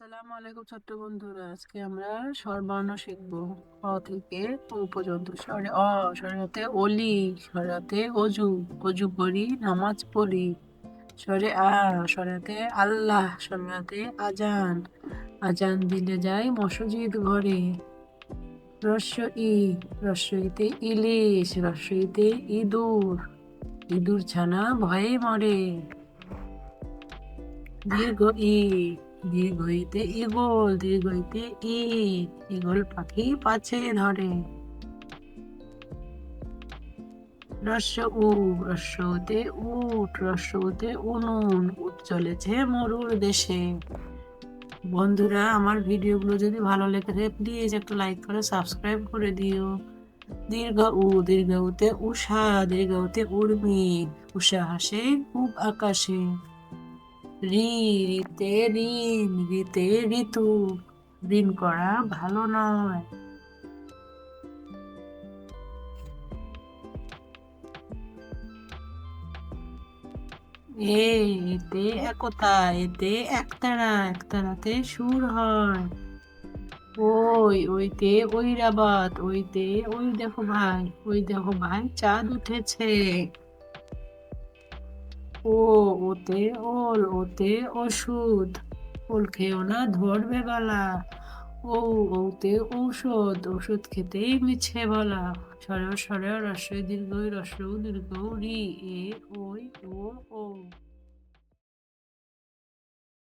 আসসালামু আলাইকুম ছোট্ট বন্ধুরা, আজকে আমরা স্বরবর্ণ শিখব। অ থেকে পর্যন্ত। স্বরে অ স্বরেতে অলি স্বরেতে অজু অজু করি, নামাজ পড়ি। স্বরে আ স্বরেতে আল্লাহ স্বরেতে আজান। আজান দিলে যাই মসজিদ ঘরে। রস্য ই রস্যইতে ইলিশ রস্যইতে ইঁদুর। ইঁদুর ছানা ভয়ে মরে। দীর্ঘ ই দীর্ঘ ইতে ইগল দীর্ঘ ইতে ইট ইগল পাখি পাছে ধরে। রস্য উ রস্যতে উট, রস্যতে উনুন, উট চলেছে মরুর দেশে। বন্ধুরা, আমার ভিডিওগুলো যদি ভালো লেগে থাকে প্লিজ একটু লাইক করে সাবস্ক্রাইব করে দিও। দীর্ঘ উ, দীর্ঘ উতে উষা, দীর্ঘ উতে উর্মি, উষা হাসে খুব আকাশে। রি ঋণ রিতে ঋতু ঋণ করা ভালো নয়। এতে একতা এতে একতারা একতারাতে সুর হয়। ওই ওইতে ঐরাবাত ওইতে ওই দেখো ভাই, ওই দেখো ভাই, চাঁদ উঠেছে। ও ওতে ওল, ওতে ওষুধ। ওল খেও না ধরবে বলা। ও ওতে ঔষধ ওষুধ খেতেই মিছে বলা। সরে সরে রস্য দীর্ঘ রস্য দীর্ঘ রি, এ, ওই, ও ও।